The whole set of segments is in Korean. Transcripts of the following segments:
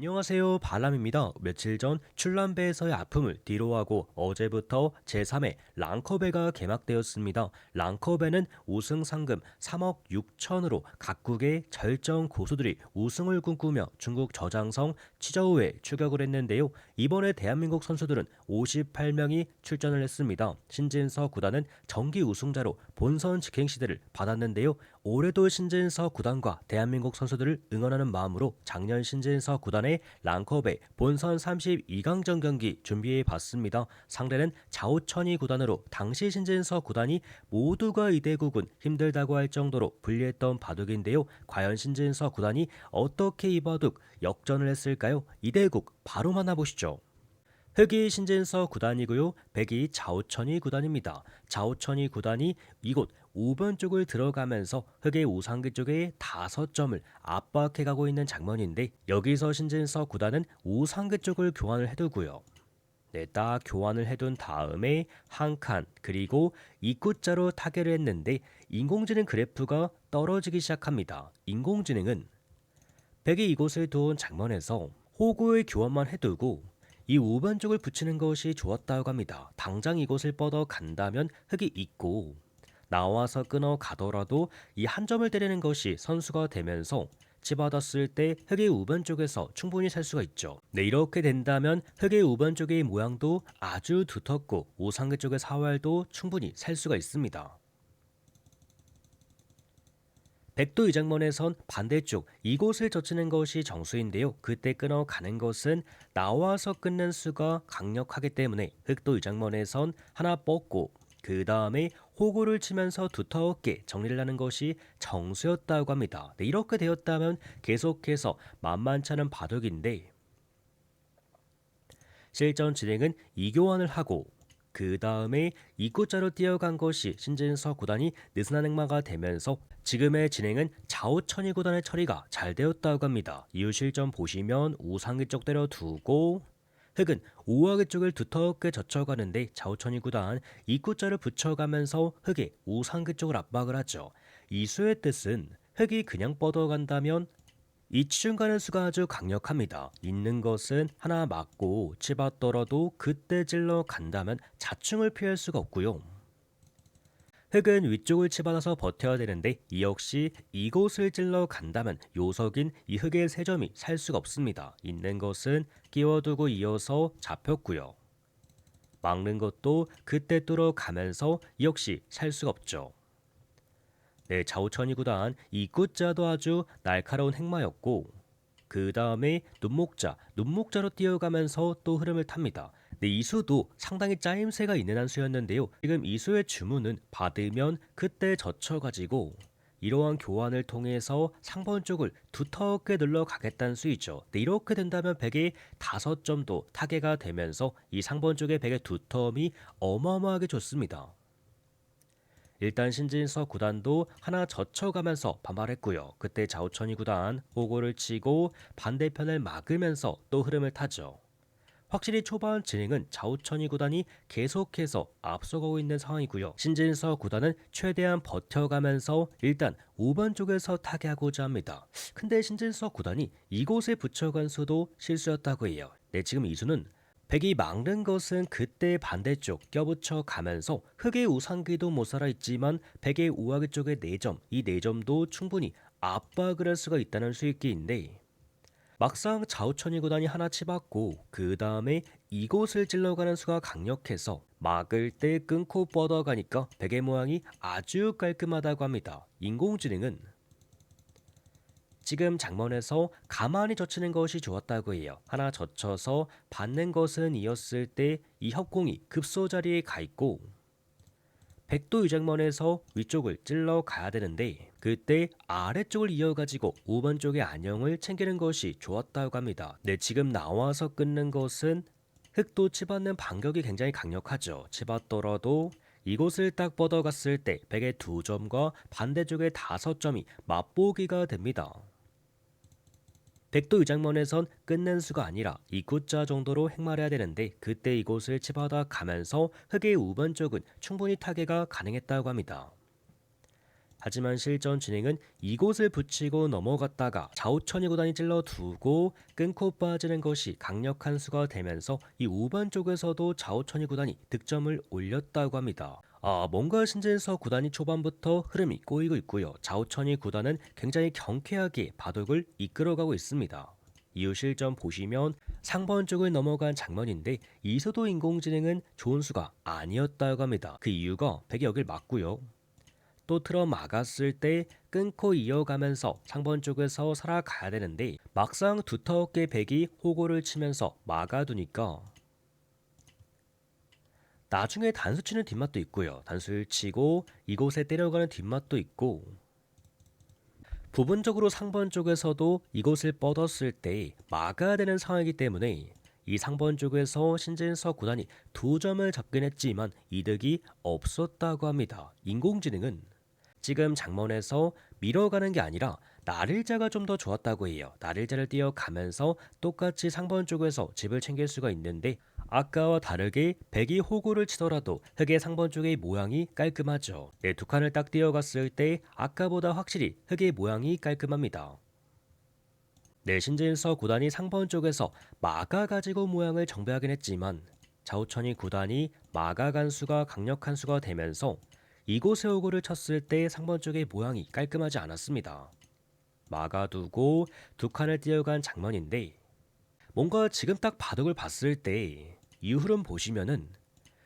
안녕하세요 발람입니다. 며칠 전 출란배에서의 아픔을 뒤로하고 어제부터 제3회 랑커배가 개막되었습니다. 랑커배는 우승 상금 3억 6천으로 각국의 절정 고수들이 우승을 꿈꾸며 중국 저장성 치저우에 추격을 했는데요. 이번에 대한민국 선수들은 58명이 출전을 했습니다. 신진서 구단은 정기 우승자로 본선 직행 시대를 받았는데요. 올해도 신진서 구단과 대한민국 선수들을 응원하는 마음으로 작년 신진서 구단의 랑커배 본선 32강전 경기 준비해 봤습니다. 상대는 자오천이 구단으로 당시 신진서 구단이 모두가 이대국은 힘들다고 할 정도로 불리했던 바둑인데요. 과연 신진서 구단이 어떻게 이 바둑 역전을 했을까요? 이대국 바로 만나보시죠. 흑이 신진서 구단이고요. 백이 자오천이 구단입니다. 자오천이 구단이 이곳 5번 쪽을 들어가면서 흑의 우상기 쪽에 다섯 점을 압박해 가고 있는 장면인데 여기서 신진서 구단은 우상기 쪽을 교환을 해두고요. 네, 딱 교환을 해둔 다음에 한 칸 그리고 입구자로 타결을 했는데 인공지능 그래프가 떨어지기 시작합니다. 인공지능은 백이 이곳을 두은 장면에서 호구의 교환만 해두고 이 5번 쪽을 붙이는 것이 좋았다고 합니다. 당장 이곳을 뻗어 간다면 흙이 있고 나와서 끊어 가더라도 이 한 점을 때리는 것이 선수가 되면서 치받았을 때 흙의 우변 쪽에서 충분히 살 수가 있죠. 네, 이렇게 된다면 흙의 우변 쪽의 모양도 아주 두텁고 우상계 쪽의 사활도 충분히 살 수가 있습니다. 백도 이 장면에선 반대쪽 이곳을 젖히는 것이 정수인데요. 그때 끊어 가는 것은 나와서 끊는 수가 강력하기 때문에 흑도 이 장면에선 하나 뻗고 그 다음에 호구를 치면서 두텁게 정리를 하는 것이 정수였다고 합니다. 네, 이렇게 되었다면 계속해서 만만치 않은 바둑인데 실전 진행은 이교환을 하고 그 다음에 입구자로 뛰어간 것이 신진서 구단이 느슨한 행마가 되면서 지금의 진행은 자오천이 구단의 처리가 잘 되었다고 합니다. 이후 실전 보시면 우상기 쪽 때려두고 흑은 우하기 쪽을 두텁게 젖혀가는데 자오천이 구단 입구자를 붙여가면서 흑의 우상기 쪽을 압박을 하죠. 이 수의 뜻은 흑이 그냥 뻗어간다면 이 치중 가는 수가 아주 강력합니다. 있는 것은 하나 맞고 치받더라도 그때 찔러 간다면 자충을 피할 수가 없고요. 흙은 위쪽을 치받아서 버텨야 되는데 이 역시 이곳을 찔러 간다면 요석인 이 흙의 세 점이 살 수가 없습니다. 있는 것은 끼워두고 이어서 잡혔고요. 막는 것도 그때 뚫어 가면서 역시 살 수가 없죠. 네, 좌우천이 구단 이 굿자도 아주 날카로운 행마였고 그 다음에 눈목자, 눈목자로 뛰어가면서 또 흐름을 탑니다. 네, 이수도 상당히 짜임새가 있는 한 수였는데요. 지금 이수의 주문은 받으면 그때 젖혀가지고 이러한 교환을 통해서 상번 쪽을 두텁게 눌러가겠다는 수이죠. 네, 이렇게 된다면 백의 다섯 점도 타개가 되면서 이 상번 쪽의 백의 두텀이 어마어마하게 좋습니다. 일단 신진서 구단도 하나 젖혀가면서 반발했고요. 그때 자우천이 구단 호고를 치고 반대편을 막으면서 또 흐름을 타죠. 확실히 초반 진행은 자우천이 구단이 계속해서 앞서가고 있는 상황이고요. 신진서 구단은 최대한 버텨가면서 일단 5번 쪽에서 타개하고자 합니다. 근데 신진서 구단이 이곳에 붙여간 수도 실수였다고 해요. 네, 지금 이 수는 백이 막는 것은 그때 반대쪽 껴붙여 가면서 흑의 우상기도 못 살아 있지만 백의 우하기 쪽의 4점, 이 4점도 충분히 압박을 할 수가 있다는 수익기인데 막상 좌우천이 구단이 하나 치받고 그 다음에 이곳을 찔러가는 수가 강력해서 막을 때 끊고 뻗어가니까 백의 모양이 아주 깔끔하다고 합니다. 인공지능은 지금 장면에서 가만히 젖히는 것이 좋았다고 해요. 하나 젖혀서 받는 것은 이었을 때 이 협공이 급소 자리에 가 있고 백도 이 장면에서 위쪽을 찔러 가야 되는데 그때 아래쪽을 이어가지고 5번 쪽의 안형을 챙기는 것이 좋았다고 합니다. 네, 지금 나와서 끊는 것은 흑도 치받는 반격이 굉장히 강력하죠. 치받더라도 이곳을 딱 뻗어갔을 때 백의 두 점과 반대쪽의 다섯 점이 맛보기가 됩니다. 백도 이 장면에선 끝낸 수가 아니라 이구자 정도로 행말해야 되는데 그때 이곳을 치받아 가면서 흑의 우번 쪽은 충분히 타개가 가능했다고 합니다. 하지만 실전 진행은 이곳을 붙이고 넘어갔다가 좌우천이 구단이 찔러 두고 끊고 빠지는 것이 강력한 수가 되면서 이 우반 쪽에서도 좌우천이 구단이 득점을 올렸다고 합니다. 아, 뭔가 신진서 구단이 초반부터 흐름이 꼬이고 있고요. 좌우천이 구단은 굉장히 경쾌하게 바둑을 이끌어가고 있습니다. 이후 실전 보시면 상번 쪽을 넘어간 장면인데 이소도 인공지능은 좋은 수가 아니었다고 합니다. 그 이유가 백이 여길 맞고요. 또 틀어 막았을 때 끊고 이어가면서 상번 쪽에서 살아가야 되는데 막상 두텁게 백이 호구를 치면서 막아두니까 나중에 단수 치는 뒷맛도 있고요. 단수를 치고 이곳에 때려가는 뒷맛도 있고 부분적으로 상번 쪽에서도 이곳을 뻗었을 때 막아야 되는 상황이기 때문에 이 상번 쪽에서 신진서 구단이 두 점을 잡긴 했지만 이득이 없었다고 합니다. 인공지능은 지금 장문에서 밀어가는 게 아니라 나를자가 좀 더 좋았다고 해요. 나를자를 뛰어가면서 똑같이 상번 쪽에서 집을 챙길 수가 있는데 아까와 다르게 백이 호구를 치더라도 흑의 상번 쪽의 모양이 깔끔하죠. 네, 두 칸을 딱 띄어갔을 때 아까보다 확실히 흑의 모양이 깔끔합니다. 네, 신진서 구단이 상번 쪽에서 마가 가지고 모양을 정배하긴 했지만 자우천이 구단이 마가 간수가 강력한 수가 되면서 이곳에 호구를 쳤을 때 상번 쪽의 모양이 깔끔하지 않았습니다. 막아두고 두 칸을 띄어간 장면인데 뭔가 지금 딱 바둑을 봤을 때 이 흐름 보시면은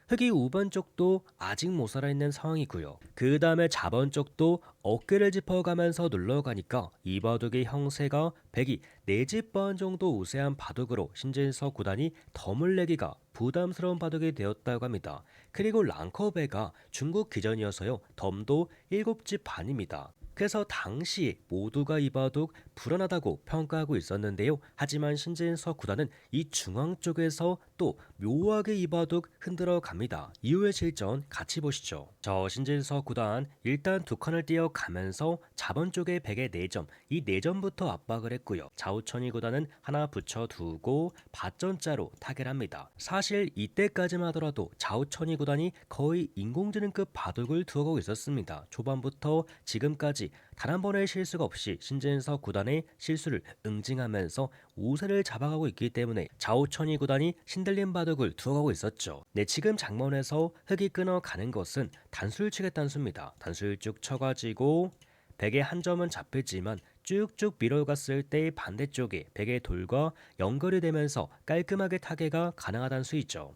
흑이 우번 쪽도 아직 못 살아있는 상황이고요. 그 다음에 자번 쪽도 어깨를 짚어가면서 눌러가니까 이 바둑의 형세가 백이 네집 번 정도 우세한 바둑으로 신진서 구단이 덤을 내기가 부담스러운 바둑이 되었다고 합니다. 그리고 랑커베가 중국 기전이어서요. 덤도 7집 반입니다. 그래서 당시 모두가 이 바둑 불안하다고 평가하고 있었는데요. 하지만 신진서 구단은 이 중앙 쪽에서 또 묘하게 이 바둑 흔들어 갑니다. 이후의 실전 같이 보시죠. 저 신진서 구단 일단 두 칸을 띄어가면서 자번 쪽에 100의 4점, 이 4점부터 압박을 했고요. 좌우천이 구단은 하나 붙여두고 밭전자로 타결합니다. 사실 이때까지만 하더라도 좌우천이 구단이 거의 인공지능급 바둑을 두어가고 있었습니다. 초반부터 지금까지 단 한 번의 실수가 없이 신진서 구단의 실수를 응징하면서 우세를 잡아가고 있기 때문에 좌우천이 구단이 신들린 바둑을 두어가고 있었죠. 네, 지금 장면에서 흙이 끊어가는 것은 단수를 치겠다는 수입니다. 단수를 쭉 쳐가지고 백의 한 점은 잡혔지만 쭉쭉 밀어갔을 때 반대쪽에 백의 돌과 연결이 되면서 깔끔하게 타개가 가능하다는 수있죠.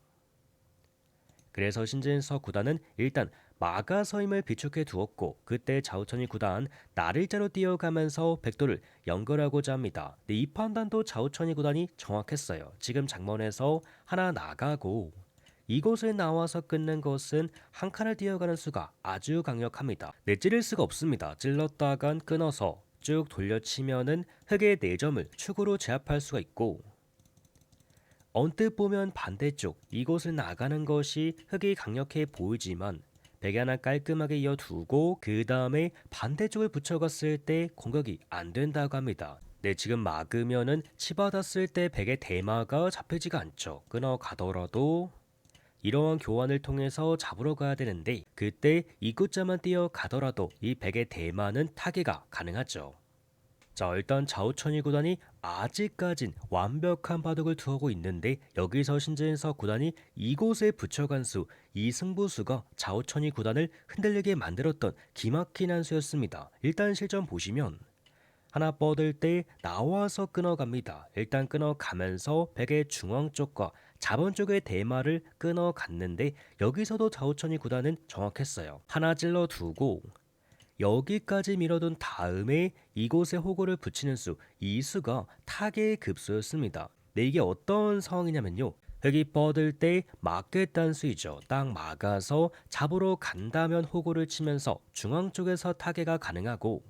그래서 신진서 구단은 일단 마가서임을 비축해 두었고 그때 자우천이 구단 나를자로 뛰어가면서 백도를 연결하고자 합니다. 이 판단도 자우천이 구단이 정확했어요. 지금 장면에서 하나 나가고 이곳에 나와서 끊는 것은 한 칸을 뛰어가는 수가 아주 강력합니다. 내 찌를 수가 없습니다. 찔렀다간 끊어서 쭉 돌려치면은 흑의 4점을 축으로 제압할 수가 있고 언뜻 보면 반대쪽 이곳을 나가는 것이 흑이 강력해 보이지만 베개 하나 깔끔하게 이어두고 그 다음에 반대쪽을 붙여갔을 때 공격이 안 된다고 합니다. 네, 지금 막으면은 치받았을 때 백의 대마가 잡히지가 않죠. 끊어 가더라도 이러한 교환을 통해서 잡으러 가야 되는데 그때 이구자만 뛰어가더라도 이 백의 대마는 타개가 가능하죠. 자 일단 좌우천이 구단이 아직까진 완벽한 바둑을 두고 있는데 여기서 신재인서 구단이 이곳에 붙여간 수 이 승부수가 좌우천이 구단을 흔들리게 만들었던 기막힌 한 수였습니다. 일단 실전 보시면 하나 뻗을 때 나와서 끊어갑니다. 일단 끊어가면서 백의 중앙 쪽과 자본 쪽의 대마를 끊어갔는데 여기서도 좌우천이 구단은 정확했어요. 하나 찔러 두고 여기까지 밀어둔 다음에 이곳에 호구를 붙이는 수, 이 수가 타계의 급수였습니다. 네, 이게 어떤 상황이냐면요. 흙이 뻗을 때 막겠다는 수이죠. 딱 막아서 잡으러 간다면 호구를 치면서 중앙 쪽에서 타계가 가능하고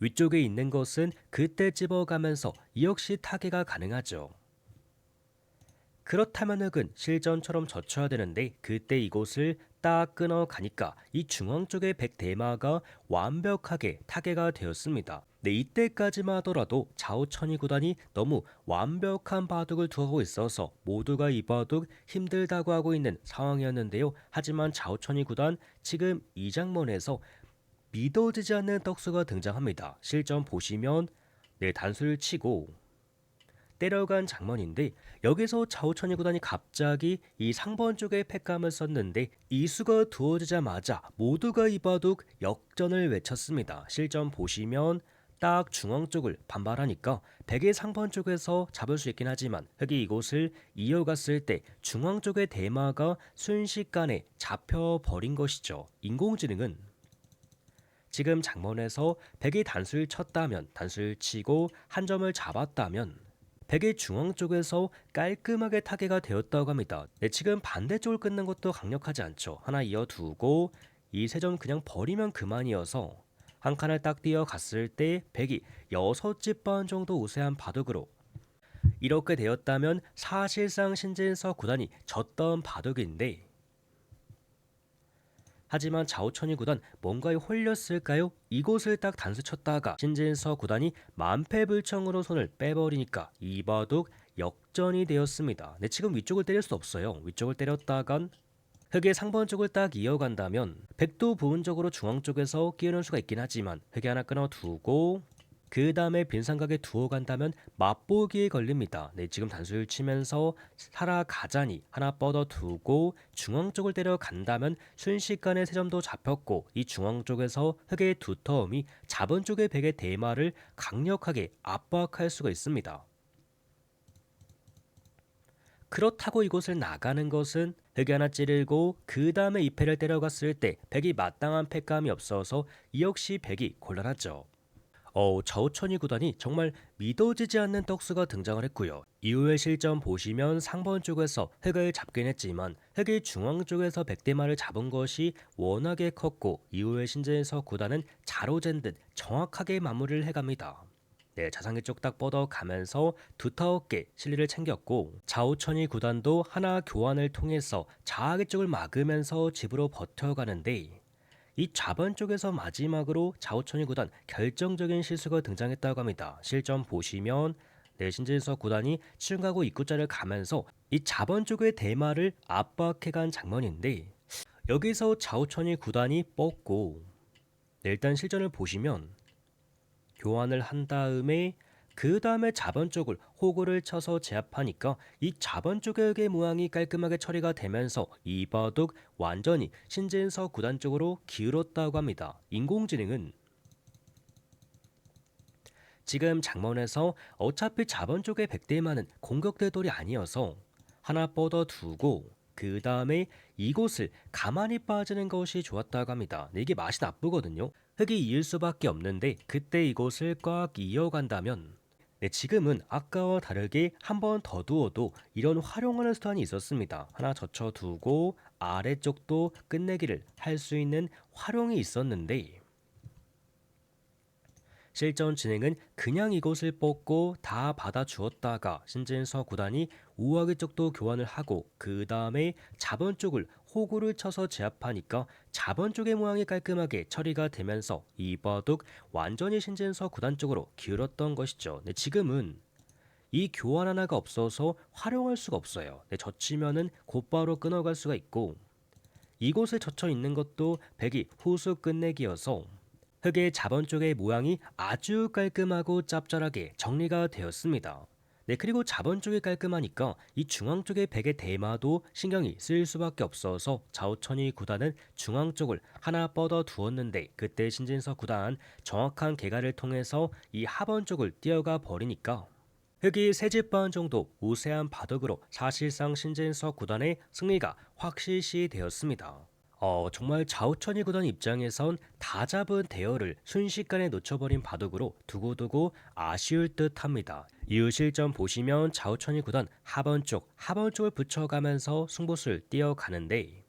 위쪽에 있는 것은 그때 집어가면서 이 역시 타계가 가능하죠. 그렇다면 흙은 실전처럼 젖혀야 되는데 그때 이곳을 딱 끊어 가니까 이 중앙 쪽의 백대마가 완벽하게 타개가 되었습니다. 네, 이때까지만 하더라도 좌우천이 구단이 너무 완벽한 바둑을 두고 있어서 모두가 이 바둑 힘들다고 하고 있는 상황이었는데요. 하지만 좌우천이 구단 지금 이 장면에서 믿어지지 않는 떡수가 등장합니다. 실전 보시면 네 단수를 치고 때려간 장면인데 여기서 좌우천이 구단이 갑자기 이 상번 쪽에 팩감을 썼는데 이 수가 두어지자마자 모두가 이바둑 역전을 외쳤습니다. 실전 보시면 딱 중앙 쪽을 반발하니까 백의 상번 쪽에서 잡을 수 있긴 하지만 흑이 이곳을 이어갔을 때 중앙 쪽의 대마가 순식간에 잡혀버린 것이죠. 인공지능은 지금 장면에서 백이 단수를 쳤다면 단수를 치고 한 점을 잡았다면 백의 중앙 쪽에서 깔끔하게 타개가 되었다고 합니다. 네, 지금 반대쪽을 끊는 것도 강력하지 않죠. 하나 이어두고 이 세 점 그냥 버리면 그만이어서 한 칸을 딱 뛰어갔을 때 백이 여섯 집 반 정도 우세한 바둑으로 이렇게 되었다면 사실상 신진서 구단이 졌던 바둑인데 하지만 자오천이 구단 뭔가에 홀렸을까요? 이곳을 딱 단수 쳤다가 신진서 구단이 만패불청으로 손을 빼버리니까 이 바둑 역전이 되었습니다. 네, 지금 위쪽을 때릴 수 없어요. 위쪽을 때렸다간 흑의 상번 쪽을 딱 이어간다면 백도 부분적으로 중앙 쪽에서 끼우는 수가 있긴 하지만 흑이 하나 끊어두고 그 다음에 빈상각에 두어 간다면 맛보기에 걸립니다. 네, 지금 단수를 치면서 살아가자니 하나 뻗어두고 중앙 쪽을 때려간다면 순식간에 세 점도 잡혔고 이 중앙 쪽에서 흑의 두터움이 잡은 쪽의 백의 대마를 강력하게 압박할 수가 있습니다. 그렇다고 이곳을 나가는 것은 흑이 하나 찌르고 그 다음에 이 패를 때려갔을 때 백이 마땅한 패감이 없어서 이 역시 백이 곤란하죠. 어, 저우천이 구단이 정말 믿어지지 않는 떡수가 등장을 했고요. 이후의 실전 보시면 상번 쪽에서 흑을 잡긴 했지만 흑이 중앙 쪽에서 백대마를 잡은 것이 워낙에 컸고 이후의 신재에서 구단은 자로잰 듯 정확하게 마무리를 해갑니다. 네, 자상기 쪽딱 뻗어가면서 두터웠게 실리를 챙겼고 좌우천이 구단도 하나 교환을 통해서 자하기 쪽을 막으면서 집으로 버텨가는데 이 좌번 쪽에서 마지막으로 좌우천이 구단 결정적인 실수가 등장했다고 합니다. 실점 보시면 네, 신진서 구단이 치중가고 입구자를 가면서 이 좌번 쪽의 대마를 압박해간 장면인데 여기서 좌우천이 구단이 뻗고 네, 일단 실전을 보시면 교환을 한 다음에 그 다음에 자번 쪽을 호구를 쳐서 제압하니까 이 자번 쪽의 모양이 깔끔하게 처리가 되면서 이 바둑 완전히 신진서 구단 쪽으로 기울었다고 합니다. 인공지능은 지금 장면에서 어차피 자번 쪽의 백대만은 공격대돌이 아니어서 하나 뻗어두고 그 다음에 이곳을 가만히 빠지는 것이 좋았다고 합니다. 이게 맛이 나쁘거든요. 흙이 이을 수밖에 없는데 그때 이곳을 꽉 이어간다면 네, 지금은 아까와 다르게 한 번 더 두어도 이런 활용하는 스턴이 있었습니다. 하나 젖혀 두고 아래쪽도 끝내기를 할 수 있는 활용이 있었는데 실전 진행은 그냥 이곳을 뽑고 다 받아 주었다가 신진서 구단이 우아기 쪽도 교환을 하고 그 다음에 자번 쪽을 호구를 쳐서 제압하니까 자번 쪽의 모양이 깔끔하게 처리가 되면서 이 바둑 완전히 신진서 구단 쪽으로 기울었던 것이죠. 네, 지금은 이 교환 하나가 없어서 활용할 수가 없어요. 네, 젖히면은 곧바로 끊어갈 수가 있고 이곳에 젖혀 있는 것도 백이 후수 끝내기여서 흙의 자번 쪽의 모양이 아주 깔끔하고 짭짤하게 정리가 되었습니다. 네, 그리고 자번 쪽이 깔끔하니까 이 중앙 쪽의 백의 대마도 신경이 쓰일 수밖에 없어서 좌우천이 구단은 중앙 쪽을 하나 뻗어 두었는데 그때 신진서 구단 정확한 개가를 통해서 이 하번 쪽을 뛰어가 버리니까 흑이 세집반 정도 우세한 바둑으로 사실상 신진서 구단의 승리가 확실시 되었습니다. 어, 정말 좌우천이 구단 입장에선 다 잡은 대열을 순식간에 놓쳐버린 바둑으로 두고두고 아쉬울 듯 합니다. 이후 실점 보시면 좌우천이 구단 하번 쪽, 하번 쪽을 붙여가면서 승부수를 띄어가는데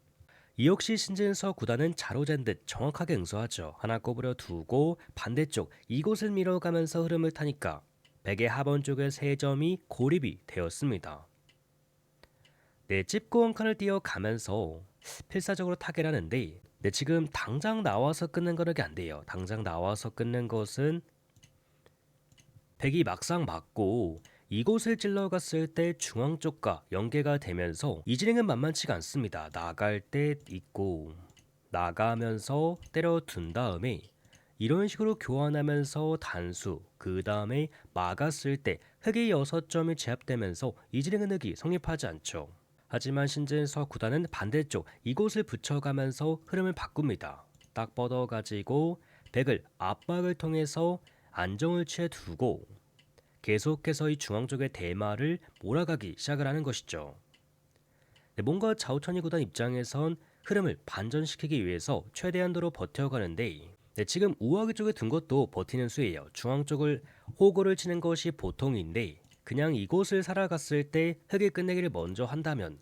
이 역시 신진서 구단은 자로잰 듯 정확하게 응수하죠. 하나 꼽으려 두고 반대쪽 이곳을 밀어가면서 흐름을 타니까 백의 하번 쪽의 세 점이 고립이 되었습니다. 네, 찝고 한 칸을 띄어가면서 필사적으로 타결 하는데 네, 지금 당장 나와서 끊는 거는 안 돼요. 당장 나와서 끊는 것은 백이 막상 맞고 이곳을 찔러갔을 때 중앙 쪽과 연계가 되면서 이 진행은 만만치가 않습니다. 나갈 때 있고 나가면서 때려둔 다음에 이런 식으로 교환하면서 단수, 그 다음에 막았을 때 흑이 6점이 제압되면서 이 진행은 흑이 성립하지 않죠. 하지만 신진서 구단은 반대쪽 이곳을 붙여가면서 흐름을 바꿉니다. 딱 뻗어 가지고 백을 압박을 통해서 안정을 취해 두고 계속해서 이 중앙 쪽의 대마를 몰아가기 시작을 하는 것이죠. 네, 뭔가 자우천이 구단 입장에선 흐름을 반전시키기 위해서 최대한도로 버텨가는데 네, 지금 우아기 쪽에 둔 것도 버티는 수예요. 중앙 쪽을 호구를 치는 것이 보통인데 그냥 이곳을 살아갔을 때 흑이 끝내기를 먼저 한다면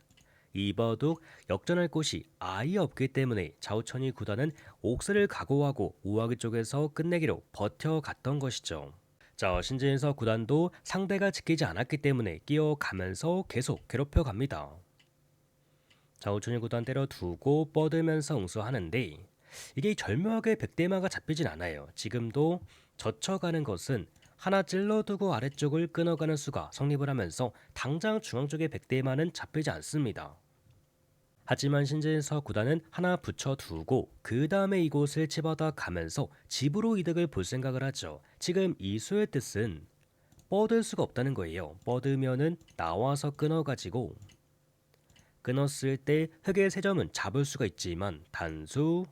이바둑 역전할 곳이 아예 없기 때문에 자우천이 구단은 옥스를 각오하고 우아기 쪽에서 끝내기로 버텨갔던 것이죠. 자, 신진서 구단도 상대가 지키지 않았기 때문에 끼어가면서 계속 괴롭혀 갑니다. 자우천이 구단 때려두고 뻗으면서 응수하는데 이게 절묘하게 백대마가 잡히진 않아요. 지금도 젖혀가는 것은 하나 찔러두고 아래쪽을 끊어가는 수가 성립을 하면서 당장 중앙 쪽의 백대마는 잡히지 않습니다. 하지만 신진서 구단은 하나 붙여두고 그 다음에 이곳을 집어다 가면서 집으로 이득을 볼 생각을 하죠. 지금 이 수의 뜻은 뻗을 수가 없다는 거예요. 뻗으면은 나와서 끊어가지고 끊었을 때 흑의 세 점은 잡을 수가 있지만 단수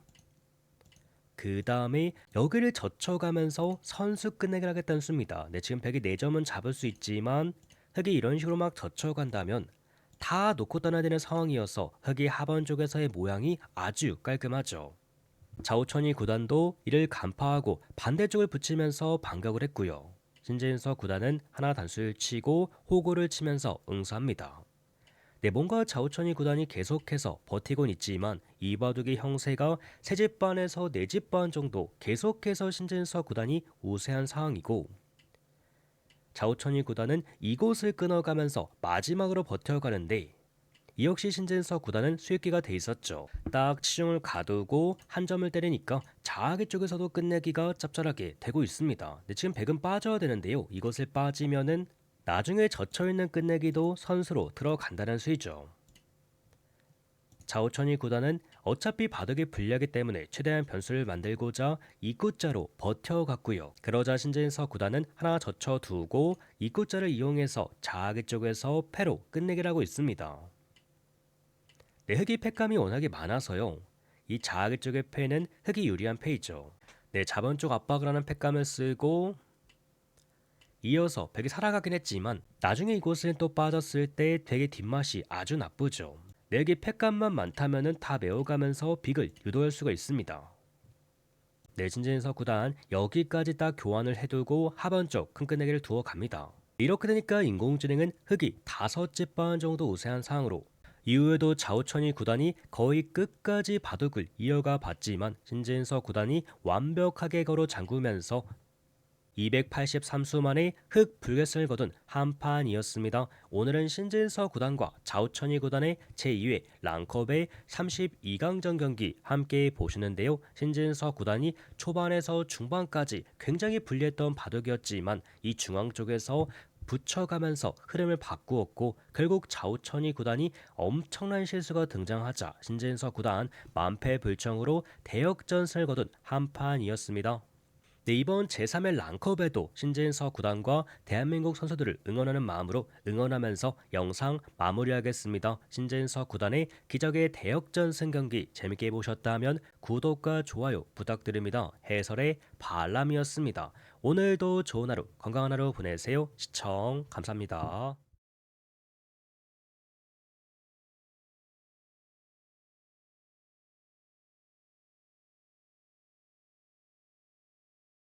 그 다음에 여기를 젖혀가면서 선수 끝내기를 하겠다는 수입니다. 네, 지금 백이 4점은 잡을 수 있지만 흑이 이런 식으로 막 젖혀간다면 다 놓고 떠나야 되는 상황이어서 흑이 하번 쪽에서의 모양이 아주 깔끔하죠. 자오천이 구단도 이를 간파하고 반대쪽을 붙이면서 반격을 했고요. 신재인서 구단은 하나 단수를 치고 호구를 치면서 응수합니다. 네, 뭔가 자오천이 구단이 계속해서 버티곤 있지만 이바둑의 형세가 세 집 반에서 네 집 반 정도 계속해서 신진서 구단이 우세한 상황이고 자오천이 구단은 이곳을 끊어가면서 마지막으로 버텨가는데 이 역시 신진서 구단은 수익기가 돼 있었죠. 딱 치중을 가두고 한 점을 때리니까 자하기 쪽에서도 끝내기가 짭짤하게 되고 있습니다. 근데 지금 백은 빠져야 되는데요. 이것을 빠지면은 나중에 젖혀있는 끝내기도 선수로 들어간다는 수이죠. 자오천이 구단은 어차피 바둑이 불리하기 때문에 최대한 변수를 만들고자 이구자로 버텨갔고요. 그러자 신진서 구단은 하나 젖혀두고 이구자를 이용해서 자하기 쪽에서 패로 끝내기를 하고 있습니다. 네, 흑이 패감이 워낙에 많아서요. 이 자하기 쪽의 패는 흑이 유리한 패이죠. 네, 자본 쪽 압박을 하는 패감을 쓰고 이어서 백이 살아가긴 했지만 나중에 이곳을 또 빠졌을 때 되게 뒷맛이 아주 나쁘죠. 내게 팩감만 많다면은 다 메워가면서 빅을 유도할 수가 있습니다. 내진진서 구단 여기까지 딱 교환을 해두고 하번 쪽큰 끝내기를 두어 갑니다. 이렇게 되니까 인공지능은 흑이 다섯 집반 정도 우세한 상황으로 이후에도 자우천이 구단이 거의 끝까지 바둑을 이어가 봤지만 신진서 구단이 완벽하게 걸어 잠그면서 283수 만에 흑 불get을 거둔 한판이었습니다. 오늘은 신진서 구단과 자우천이 구단의 제2회 랑컵의 32강전 경기 함께 보시는데요. 신진서 구단이 초반에서 중반까지 굉장히 불리했던 바둑이었지만 이 중앙 쪽에서 붙여가면서 흐름을 바꾸었고 결국 자우천이 구단이 엄청난 실수가 등장하자 신진서 구단 만패불청으로 대역전승을 거둔 한판이었습니다. 네, 이번 제3회 랑컵에도 신재인서 구단과 대한민국 선수들을 응원하는 마음으로 응원하면서 영상 마무리하겠습니다. 신재인서 구단의 기적의 대역전승 경기 재밌게 보셨다면 구독과 좋아요 부탁드립니다. 해설의 발람이었습니다. 오늘도 좋은 하루 건강한 하루 보내세요. 시청 감사합니다.